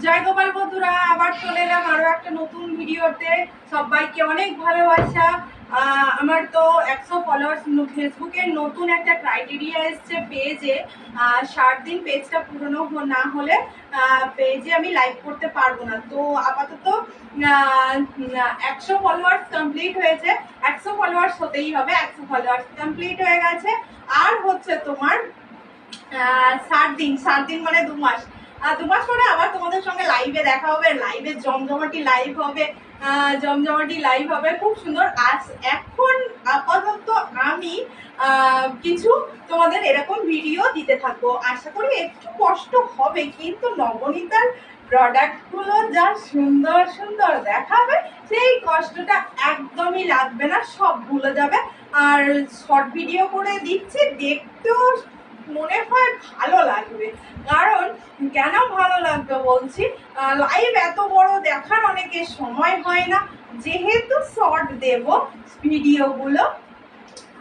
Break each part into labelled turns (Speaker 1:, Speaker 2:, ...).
Speaker 1: জয় গোপাল বন্ধুরা, আবার চলে এলাম আরও একটা নতুন ভিডিওতে। সবাইকে অনেক ভালোবাসা। আমার তো একশো ফলোয়ার্স ফেসবুকের নতুন একটা ক্রাইটেরিয়া এসছে পেজে ষাট দিন পেজটা পুরনো না হলে পেজে আমি লাইভ করতে পারব না। তো আপাতত একশো ফলোয়ার্স কমপ্লিট হয়েছে। একশো ফলোয়ার্স হতেই হবে, একশো ফলোয়ার্স কমপ্লিট হয়ে গেছে। আর হচ্ছে তোমার ষাট দিন ষাট দিন মানে দু মাস। আর দু মাস পরে আবার তোমাদের সঙ্গে লাইভে দেখা হবে লাইভে জমজমাটি লাইভ হবে জমজমাটি লাইভ হবে। খুব সুন্দর। আজ এখন আপাতত আমি কিছু তোমাদের এরকম ভিডিও দিতে থাকব। আশা করি একটু কষ্ট হবে, কিন্তু নবনীতার প্রোডাক্টগুলো যা সুন্দর সুন্দর দেখাবে, সেই কষ্টটা একদমই লাগবে না, সব ভুলে যাবে। আর শর্ট ভিডিও করে দিচ্ছি, দেখতেও মনে হয় ভালো লাগবে। কারণ কেন ভালো লাগবে বলছি? লাইভ এত বড় দেখার অনেকের সময় হয় না। যেহেতু শর্ট দেব ভিডিওগুলো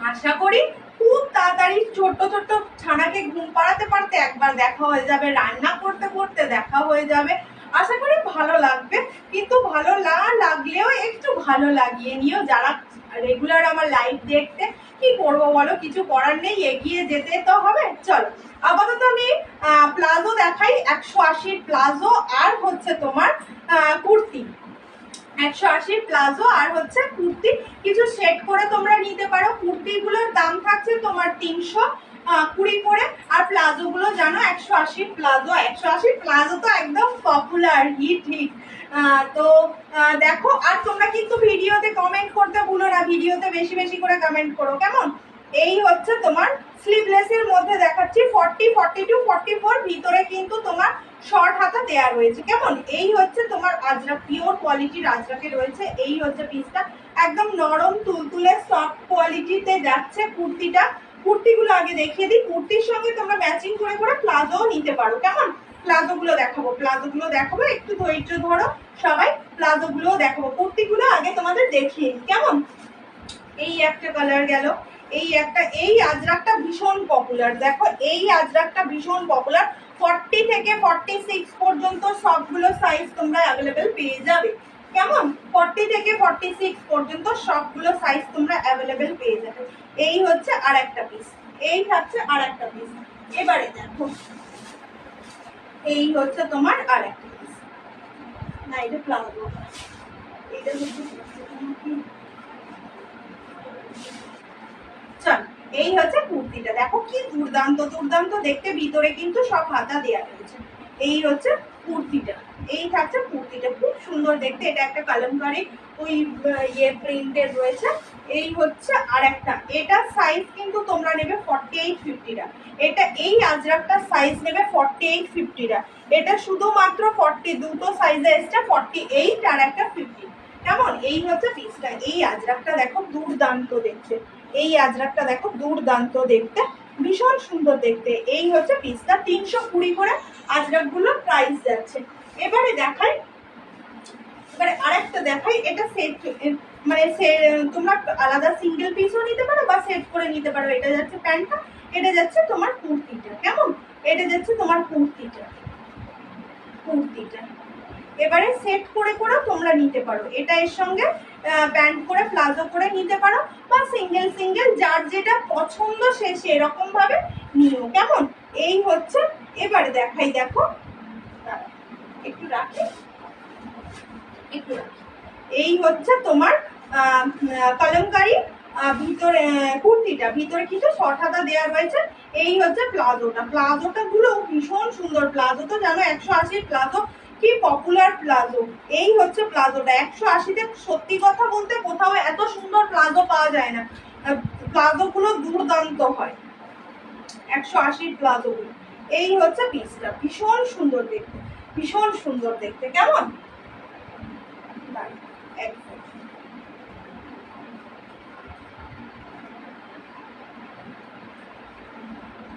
Speaker 1: আশা করি খুব তাড়াতাড়ি ছোট্ট ছোট্ট ছানাকে ঘুম পাড়াতে পারতে একবার দেখা হয়ে যাবে, রান্না করতে করতে দেখা হয়ে যাবে। আশা করি ভালো লাগবে। কিন্তু ভালো না লাগলেও একটু ভালো লাগিয়ে নিও। যারা রেগুলার আমার লাইভ দেখতে। কি করব বলো? কিছু করার নেই, এগিয়ে যেতে তো হবে। চলো, আপাতত আমি প্লাজো দেখাই। একশো আশির প্লাজো আর হচ্ছে তোমার কুর্তি। একশো আশির প্লাজো আর হচ্ছে কুর্তি। কিছু সেট করে তোমরা নিতে পারো। কুর্তিগুলোর দাম থাকছে তোমার তিনশো। কুড়ি করে আর প্লাজো গুলো জানো, একশো আশি প্লাজো, একশো আশি প্লাজো তো একদম পপুলার হিট হিট তো দেখো, আর তোমরা কিন্তু ভিডিওতে কমেন্ট করতে ভুলো না, ভিডিওতে বেশি বেশি করে কমেন্ট করো, কেমন? এই হচ্ছে তোমার স্লিভলেসের মধ্যে দেখাচ্ছি forty forty two forty four ভিতরে কিন্তু তোমার শর্ট হাতা দেয়া রয়েছে, কেমন? এই হচ্ছে তোমার আজরা পিওর কোয়ালিটির আজরাকে রয়েছে, এই হচ্ছে পিসটা একদম নরম, তুলতুলে সফট কোয়ালিটিতে যাচ্ছে কুর্তিটা। কুর্তিগুলো আগে দেখিয়ে দিই। কুর্তির সঙ্গে তোমরা ম্যাচিং করে করে প্লাজোও নিতে পারো। কেমন? প্লাজো গুলো দেখাবো প্লাজো গুলো দেখাবো। একটু ধৈর্য ধরো সবাই প্লাজো গুলো দেখাবো। কুর্তিগুলো আগে তোমাদের দেখিয়ে দিই। কেমন? এই একটা কালার গেল। এই একটা, এই আজরাকটা ভীষণ পপুলার দেখো, এই আজরাকটা ভীষণ পপুলার ফর্টি থেকে ফর্টি সিক্স পর্যন্ত সবগুলো সাইজ তোমরা অ্যাভেলেবেল পেয়ে যাবে। কেমন? ফর্টি থেকে ফর্টি সিক্স পর্যন্ত সবগুলো সাইজ তোমরা অ্যাভেলেবেল পেয়ে যাবে। এই হচ্ছে আর একটা পিস এই থাকছে আর একটা পিস এবারে দেখো। এই হচ্ছে তোমার আর একটা পিস না, এটা প্লাজো চল, এই হচ্ছে কুর্তিটা। দেখো কি দুর্দান্ত দুর্দান্ত। দেখতে ভিতরে কিন্তু সব হাতা দেওয়া রয়েছে। এই হচ্ছে কুর্তিটা। এই থাকছে কুর্তিটা, খুব সুন্দর দেখতে। এটা একটা কালামকারি ওই ইয়ে প্রিন্টের রয়েছে। এই হচ্ছে আর একটা এটা সাইজ কিন্তু তোমরা নেবে ফর্টি এইট ফিফটিটা এটা এই আজরাকটা সাইজ নেবে ফর্টি এইট ফিফটিটা এটা শুধুমাত্র ফর্টি দুটো সাইজে এসছে ফর্টি এইট আর একটা ফিফটি কেমন? এই হচ্ছে পিসটা এই আজরাকটা দেখো দুর্দান্ত দেখতে। এই আজরাকটা দেখো দুর্দান্ত দেখতে। ভীষণ সুন্দর দেখতে। এই হচ্ছে পিসটা তিনশো কুড়ি করে আজরাকগুলোর প্রাইস যাচ্ছে। এবারে দেখাই, এবারে আরেকটা দেখাই, এটা সেট মানে সে- তোমরা আলাদা সিঙ্গেল পিসও নিতে পারো বা সেট করে নিতে পারো। এটা যাচ্ছে প্যান্টটা, এটা যাচ্ছে তোমার কুর্তিটা। কেমন? এটা যাচ্ছে তোমার কুর্তিটা। কুর্তিটা। এবারে সেট করে করে তোমরা নিতে পারো। এটা এর সঙ্গে প্যান্ট করে, প্লাজো করে নিতে পারো বা সিঙ্গেল সিঙ্গেল যার যেটা পছন্দ সে সেরকম ভাবে নিও। কেমন? এই হচ্ছে, এবারে দেখাই, দেখো। একটু রাখি। এই হচ্ছে তোমার কলমকারি ভিতরে কুর্তিটা। ভিতরে কিছু শর্ট দেওয়া রয়েছে। এই হচ্ছে প্লাজোটা। প্লাজোটা গুলো ভীষণ সুন্দর। প্লাজো তো জানো, একশো আশি প্লাজো। কি পপুলার প্লাজো। এই হচ্ছে প্লাজোটা। একশো আশিতে সত্যি কথা বলতে কোথাও এত সুন্দর প্লাজো পাওয়া যায় না। প্লাজো গুলো দুর্দান্ত হয়। একশো আশির প্লাজো গুলো এই হচ্ছে পিসটা। ভীষণ সুন্দর দেখতে। ভীষণ সুন্দর দেখতে, কেমন।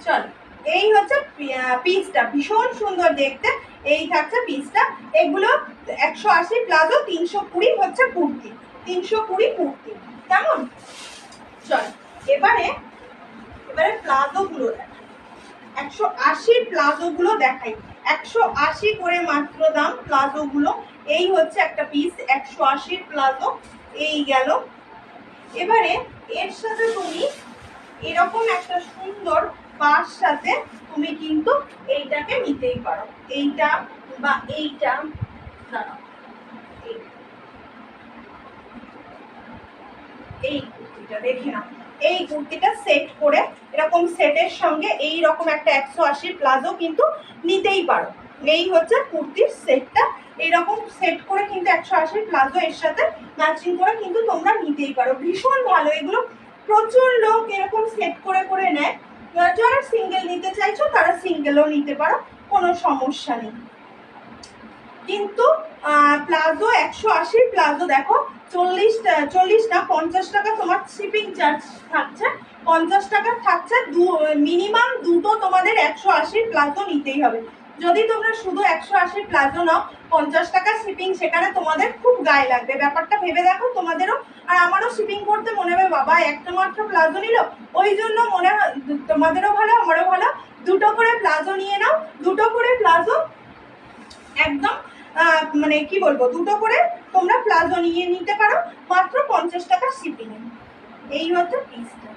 Speaker 1: চল, এই হচ্ছে পিসটা ভীষণ সুন্দর দেখতে, এই থাকছে পিসটা এগুলো একশো আশি প্লাজো তিনশো কুড়ি হচ্ছে কুর্তি, তিনশো কুড়ি কুর্তি, কেমন? চল, এবারে এবারে প্লাজো গুলো দেখ একশো আশির প্লাজোগুলো দেখাই। একশো আশি করে মাত্র দাম প্লাজোগুলো। এই হচ্ছে একটা পিস একশো আশির প্লাজো। এই গেল। এবারে এর সাথে তুমি এরকম একটা সুন্দর পার সাথে তুমি কিন্তু এইটাকে নিতেই পারো। এইটা বা এইটা দাঁড়াও, এই। কুর্তিটা দেখে নাও। এই কুর্তিটা সেট করে এরকম সেটের সঙ্গে এই রকম একটা একশো আশি প্লাজো কিন্তু নিতেই পারো। এই হচ্ছে কুর্তির সেটটা এইরকম সেট করে কিন্তু একশো আশি প্লাজো এর সাথে ম্যাচিং করে কিন্তু তোমরা নিতেই পারো। ভীষণ ভালো। এগুলো প্রচুর লোক এরকম সেট করে করে নেয়। যারা সিঙ্গেল নিতে চাইছো তারা সিঙ্গেলও নিতে পারো। কোনো সমস্যা নেই। কিন্তু প্লাজো, একশো আশির প্লাজো দেখো চল্লিশ চল্লিশ না, পঞ্চাশ টাকা তোমার শিপিং চার্জ থাকছে। পঞ্চাশ টাকা থাকছে, দু মিনিমাম দুটো তোমাদের একশো আশির প্লাজো নিতেই হবে। যদি তোমরা শুধু একশো আশির প্লাজো নাও, পঞ্চাশ টাকা শিপিং সেখানে তোমাদের খুব গায়ে লাগবে। ব্যাপারটা ভেবে দেখো তোমাদেরও। আর আমারও শিপিং করতে মনে হবে, বাবা, একটা মাত্র প্লাজো নিল। ওই জন্য মনে তোমাদেরও ভালো, আমারও ভালো। দুটো করে প্লাজো নিয়ে নাও। দুটো করে প্লাজো একদম মানে কি বলব, দুটো করে তোমরা প্লাজো নিয়ে নিতে পারো, মাত্র পঞ্চাশ টাকা শিপিং এই হচ্ছে পিসটা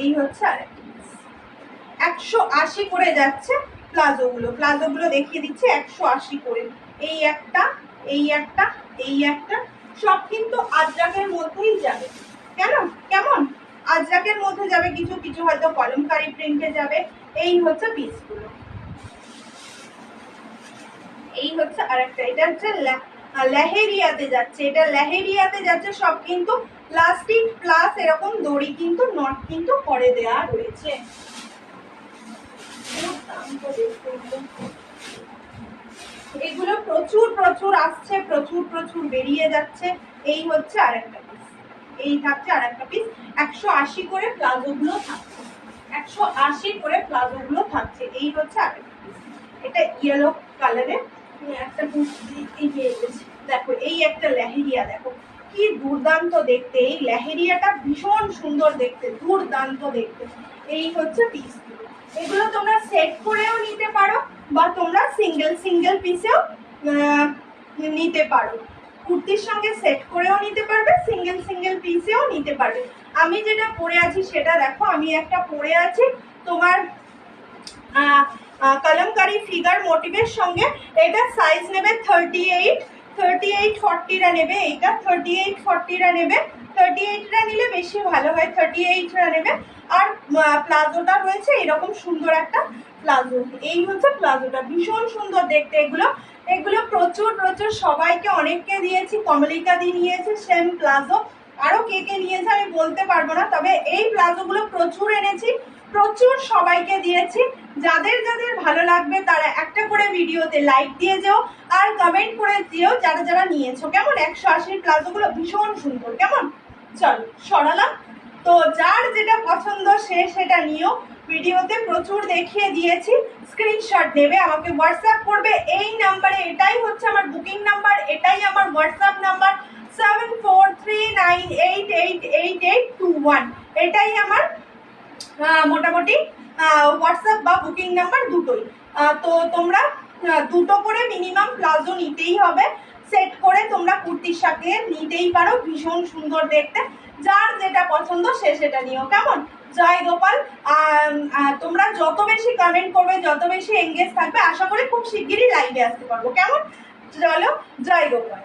Speaker 1: এই হচ্ছে। একশো আশি করে যাচ্ছে দেখিয়ে দিচ্ছে, একশো আশি করে। এই একটা এই একটা এই একটা, সব কিন্তু আজরাকের মধ্যেই যাবে। কেন? কেমন? আজরাকের মধ্যে যাবে কিছু কিছু হয়তো কলমকারি প্রিন্টে যাবে। এই হচ্ছে পিসগুলো এই হচ্ছে আরেকটা। এটা হচ্ছে লেহেরিয়াতে যাচ্ছে। এটা লেহেরিয়াতে যাচ্ছে সব কিন্তু প্লাস্টিক প্লাস এরকম দড়ি কিন্তু নট কিন্তু করে দেয়া রয়েছে। এগুলো প্রচুর প্রচুর আসছে, প্রচুর প্রচুর বেরিয়ে যাচ্ছে। এই হচ্ছে আরেকটা এই থাকছে আর একটা পিস একশো আশি করে প্লাজোগুলো থাকছে। একশো আশি করে প্লাজোগুলো থাকছে। এই হচ্ছে আরেকটা পিস এটা ইয়েলো কালারের একটা দেখো, এই একটা লেহেরিয়া, দেখো। কি দুর্দান্ত দেখতে। এই লেহেরিয়াটা ভীষণ সুন্দর দেখতে, দুর্দান্ত দেখতে। এই হচ্ছে পিস এগুলো তোমরা সেট করেও নিতে পারো বা তোমরা সিঙ্গেল সিঙ্গেল পিসেও নিতে পারো। কুর্তির সঙ্গে সেট করেও নিতে পারবে সিঙ্গেল সিঙ্গেল পিসেও নিতে পারবে। আমি যেটা পরে আছি সেটা দেখো, আমি একটা পরে আছি। তোমার কলমকারি ফিগার মোটিভের সঙ্গে এটা সাইজ নেবে থার্টি এইট থার্টি এইট ফর্টিরা নেবে, এইটা থার্টি এইট ফর্টিরা নেবে। থার্টি এইটরা নিলে বেশি ভালো হয় থার্টি এইটরা নেবে। আর প্লাজোটা রয়েছে, এরকম সুন্দর একটা প্লাজো। এই হচ্ছে প্লাজোটা, ভীষণ সুন্দর দেখতে এগুলো। এগুলো প্রচুর প্রচুর সবাইকে, অনেককে দিয়েছি, কমলিকা দি নিয়েছে সেম প্লাজো। আরও কে কে নিয়েছে আমি বলতে পারব না, তবে এই প্লাজোগুলো প্রচুর এনেছি, প্রচুর সবাইকে দিয়েছি। যাদের যাদের ভালো লাগবে, তারা একটা করে ভিডিওতে লাইক দিয়ে যেও, আর কমেন্ট করে দিও, যারা যারা নিয়েছো। কেমন? একশো আশির প্লাজোগুলো ভীষণ সুন্দর, কেমন? চল, সরালাম। তো যার যেটা পছন্দ সে সেটা নিও। ভিডিওতে প্রচুর দেখিয়ে দিয়েছি। স্ক্রিনশট নেবে আমাকে হোয়াটসঅ্যাপ করবে। এই নাম্বারে এটাই হচ্ছে আমার বুকিং নাম্বার এটাই আমার WhatsApp number seven four three nine eight eight eight eight two one এটাই আমার মোটামুটি হোয়াটসঅ্যাপ বা বুকিং নাম্বার দুটোই। তো তোমরা দুটো করে মিনিমাম প্লাজো নিতেই হবে। সেট করে তোমরা কুর্তির সাথে নিতেই পারো, ভীষণ সুন্দর দেখতে। যার যেটা পছন্দ সে সেটা নিও, কেমন? জয় গোপাল তোমরা যত বেশি কমেন্ট করবে, যত বেশি এঙ্গেজ থাকবে, আশা করি খুব শিগগিরই লাইভে আসতে পারব, কেমন? চলো, জয় গোপাল।